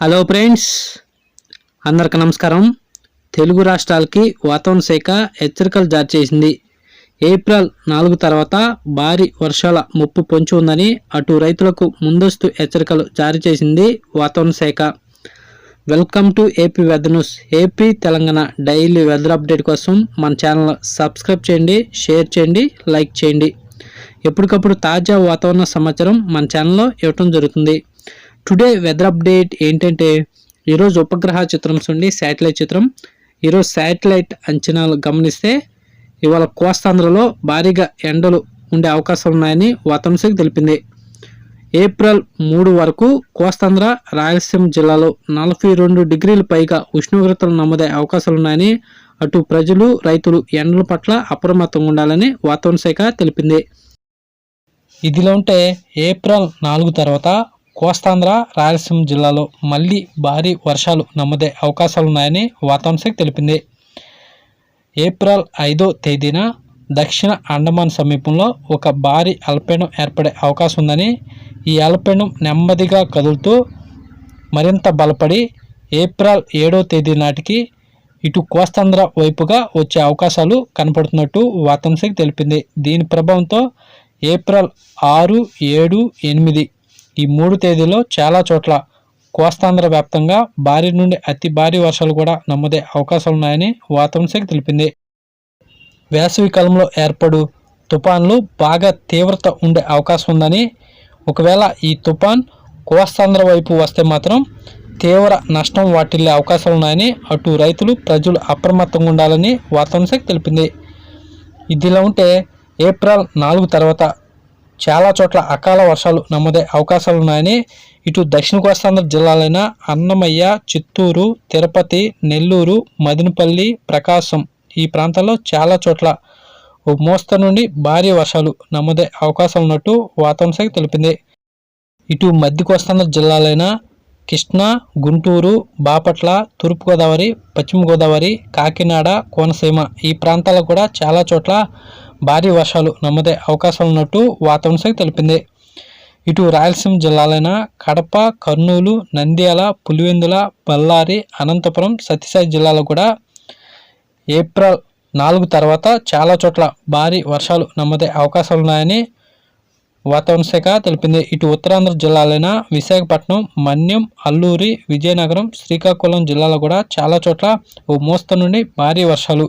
Hello friends అందరికి నమస్కారం. తెలుగు రాష్ట్రాలకి వాతావరణ శాఖ హెచ్చరికలు జారీ చేసింది. ఏప్రిల్ నాలుగు తర్వాత భారీ వర్షాల ముప్పు పొంచి ఉందని అటు రైతులకు ముందస్తు హెచ్చరికలు జారీ చేసింది వాతావరణ శాఖ. Welcome to AP weather news AP Telangana daily weather update కోసం మన ఛానల్ సబ్స్క్రైబ్ చేయండి షేర్ చేయండి లైక్ చేయండి. ఎప్పటికప్పుడు తాజా వాతావరణ సమాచారం మన ఛానల్లో ఇవ్వటం జరుగుతుంది. టుడే వెదర్ అప్డేట్ ఏంటంటే ఈరోజు ఉపగ్రహ చిత్రం నుండి శాటిలైట్ చిత్రం. ఈరోజు శాటిలైట్ అంచనాలు గమనిస్తే ఇవాళ కోస్తాంధ్రలో భారీగా ఎండలు ఉండే అవకాశాలు ఉన్నాయని వాతావరణ తెలిపింది. ఏప్రిల్ మూడు వరకు కోస్తాంధ్ర రాయలసీమ జిల్లాలో నలభై రెండు డిగ్రీల పైగా ఉష్ణోగ్రతలు నమోదే అవకాశాలు ఉన్నాయని అటు ప్రజలు రైతులు ఎండల పట్ల అప్రమత్తంగా ఉండాలని వాతావరణ శాఖ తెలిపింది. ఇదిలో ఉంటే ఏప్రిల్ నాలుగు తర్వాత కోస్తాంధ్ర రాయలసీమ జిల్లాలో మళ్ళీ భారీ వర్షాలు నమోదే అవకాశాలు ఉన్నాయని వాతావరణ శాఖ తెలిపింది. ఏప్రిల్ ఐదో తేదీన దక్షిణ అండమాన్ సమీపంలో ఒక భారీ అల్పపీడనం ఏర్పడే అవకాశం ఉందని ఈ అల్పపీడనం నెమ్మదిగా కదులుతూ మరింత బలపడి ఏప్రిల్ ఏడో తేదీ నాటికి ఇటు కోస్తాంధ్ర వైపుగా వచ్చే అవకాశాలు కనపడుతున్నట్టు వాతావరణ శాఖ తెలిపింది. దీని ప్రభావంతో ఏప్రిల్ ఆరు ఏడు ఎనిమిది ఈ మూడు తేదీలో చాలా చోట్ల కోస్తాంధ్ర వ్యాప్తంగా భారీ నుండి అతి భారీ వర్షాలు కూడా నమ్మదే అవకాశాలు ఉన్నాయని వాతావరణ శాఖ తెలిపింది. వేసవి కాలంలో ఏర్పడు తుఫాన్లు బాగా తీవ్రత ఉండే అవకాశం ఉందని ఒకవేళ ఈ తుఫాన్ కోస్తాంధ్ర వైపు వస్తే మాత్రం తీవ్ర నష్టం వాటిల్లే అవకాశాలు ఉన్నాయని అటు రైతులు ప్రజలు అప్రమత్తంగా ఉండాలని వాతావరణ శాఖ తెలిపింది. ఇదిలా ఉంటే ఏప్రిల్ నాలుగు తర్వాత చాలా చోట్ల అకాల వర్షాలు నమోదే అవకాశాలు ఉన్నాయని ఇటు దక్షిణ కోస్తాంధ్ర జిల్లాలైన అన్నమయ్య చిత్తూరు తిరుపతి నెల్లూరు మదినపల్లి ప్రకాశం ఈ ప్రాంతాల్లో చాలా చోట్ల ఓ మోస్తరు నుండి భారీ వర్షాలు నమోదే అవకాశాలు ఉన్నట్టు వాతావరణ శాఖ తెలిపింది. ఇటు మధ్య కోస్తాంధ్ర జిల్లాలైన కృష్ణా గుంటూరు బాపట్ల తూర్పుగోదావరి పశ్చిమ గోదావరి కాకినాడ కోనసీమ ఈ ప్రాంతాల్లో కూడా చాలా చోట్ల భారీ వర్షాలు నమ్మదే అవకాశాలు ఉన్నట్టు వాతావరణ శాఖ తెలిపింది. ఇటు రాయలసీమ జిల్లాలైన కడప కర్నూలు నంద్యాల పులివెందుల బళ్ళారి అనంతపురం సత్యసాయి జిల్లాలో కూడా ఏప్రిల్ నాలుగు తర్వాత చాలా చోట్ల భారీ వర్షాలు నమ్మదే అవకాశాలు ఉన్నాయని వాతావరణ శాఖ తెలిపింది. ఇటు ఉత్తరాంధ్ర జిల్లాలైన విశాఖపట్నం మన్యం అల్లూరి విజయనగరం శ్రీకాకుళం జిల్లాలో కూడా చాలా చోట్ల ఓ మోస్తరు నుండి భారీ వర్షాలు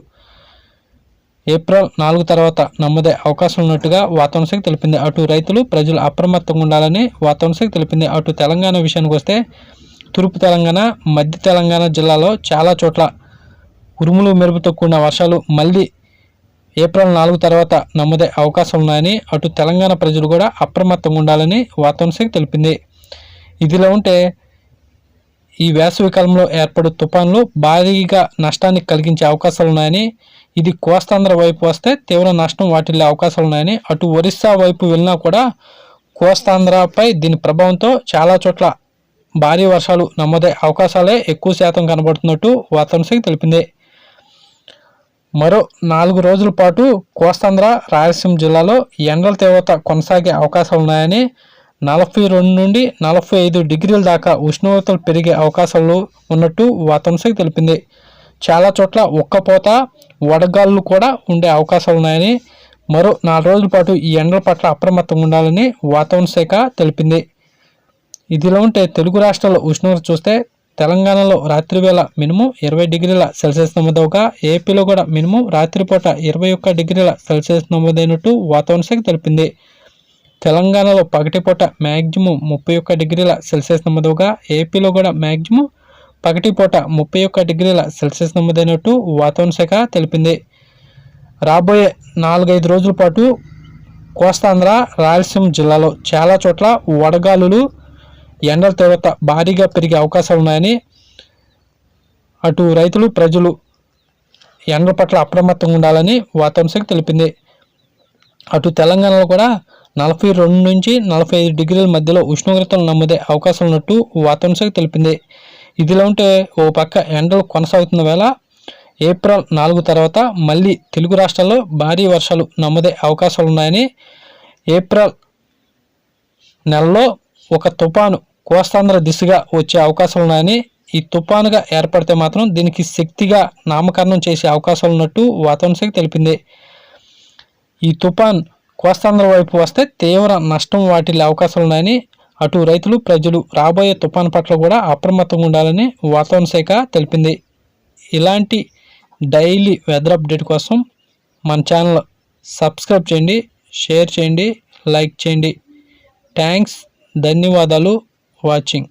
ఏప్రిల్ నాలుగు తర్వాత నమ్మదే అవకాశం ఉన్నట్టుగా వాతావరణ శాఖ తెలిపింది. అటు రైతులు ప్రజలు అప్రమత్తంగా ఉండాలని వాతావరణ శాఖ తెలిపింది. అటు తెలంగాణ విషయానికి వస్తే తూర్పు తెలంగాణ మధ్య తెలంగాణ జిల్లాలో చాలా చోట్ల ఉరుములు మెరుపుతో కూడిన వర్షాలు మళ్ళీ ఏప్రిల్ నాలుగు తర్వాత నమ్మదే అవకాశం ఉన్నాయని అటు తెలంగాణ ప్రజలు కూడా అప్రమత్తంగా ఉండాలని వాతావరణ శాఖ తెలిపింది. ఇదిలా ఉంటే ఈ వేసవి కాలంలో ఏర్పడే తుఫాన్లు భారీగా నష్టాన్ని కలిగించే అవకాశాలు ఉన్నాయని ఇది కోస్తాంధ్ర వైపు వస్తే తీవ్ర నష్టం వాటిల్లే అవకాశాలు ఉన్నాయని అటు ఒరిస్సా వైపు వెళ్ళినా కూడా కోస్తాంధ్రపై దీని ప్రభావంతో చాలా చోట్ల భారీ వర్షాలు నమోదే అవకాశాలే ఎక్కువ శాతం కనబడుతున్నట్టు వాతావరణ శాఖ తెలిపింది. మరో నాలుగు రోజుల పాటు కోస్తాంధ్ర రాయలసీమ జిల్లాలో ఎండల తీవ్రత కొనసాగే అవకాశాలు ఉన్నాయని నలభై రెండు నుండి నలభై ఐదు డిగ్రీల దాకా ఉష్ణోగ్రతలు పెరిగే అవకాశాలు ఉన్నట్టు వాతావరణ శాఖ తెలిపింది. చాలా చోట్ల ఒక్కపోత వడగాళ్ళు కూడా ఉండే అవకాశాలు ఉన్నాయని మరో నాలుగు రోజుల పాటు ఈ ఎండల పట్ల అప్రమత్తంగా ఉండాలని వాతావరణ శాఖ తెలిపింది. ఇదిలో ఉంటే తెలుగు రాష్ట్రాల ఉష్ణోగ్రత చూస్తే తెలంగాణలో రాత్రి వేళ మినిమం ఇరవై డిగ్రీల సెల్సియస్ నమోదవగా ఏపీలో కూడా మినిమం రాత్రిపూట ఇరవై ఒక్క డిగ్రీల సెల్సియస్ నమోదైనట్టు వాతావరణ శాఖ తెలిపింది. తెలంగాణలో పగటిపూట మ్యాక్సిమం ముప్పై ఒక్క డిగ్రీల సెల్సియస్ నమోదవగా ఏపీలో కూడా మ్యాక్సిమం పగటిపూట ముప్పై ఒక్క డిగ్రీల సెల్సియస్ నమోదైనట్టు వాతావరణ శాఖ తెలిపింది. రాబోయే నాలుగైదు రోజుల పాటు కోస్తాంధ్ర రాయలసీమ జిల్లాలో చాలా చోట్ల వడగాలులు ఎండల తీవ్రత భారీగా పెరిగే అవకాశాలు ఉన్నాయని అటు రైతులు ప్రజలు ఎండల పట్ల అప్రమత్తంగా ఉండాలని వాతావరణ శాఖ తెలిపింది. అటు తెలంగాణలో కూడా నలభై రెండు నుంచి నలభై ఐదు డిగ్రీల మధ్యలో ఉష్ణోగ్రతలు నమోదే అవకాశం ఉన్నట్టు వాతావరణ శాఖ తెలిపింది. ఇదిలా ఉంటే ఓ పక్క ఎండలు కొనసాగుతున్న వేళ ఏప్రిల్ నాలుగు తర్వాత మళ్ళీ తెలుగు రాష్ట్రాల్లో భారీ వర్షాలు నమ్మదే అవకాశాలు ఉన్నాయని ఏప్రిల్ నెలలో ఒక తుఫాను కోస్తాంధ్ర దిశగా వచ్చే అవకాశాలు ఉన్నాయని ఈ తుఫానుగా ఏర్పడితే మాత్రం దీనికి శక్తిగా నామకరణం చేసే అవకాశాలు ఉన్నట్టు వాతావరణ శాఖ తెలిపింది. ఈ తుఫాన్ కోస్తాంధ్ర వైపు వస్తే తీవ్ర నష్టం వాటిల్లే అవకాశాలు ఉన్నాయని అటు రైతులు ప్రజలు రాబోయే తుఫాను పట్ల కూడా అప్రమత్తంగా ఉండాలని వాతావరణ శాఖ తెలిపింది. ఇలాంటి డైలీ వెదర్ అప్డేట్ కోసం మన ఛానల్ సబ్స్క్రైబ్ చేయండి షేర్ చేయండి లైక్ చేయండి. థ్యాంక్స్ ధన్యవాదాలు వాచింగ్.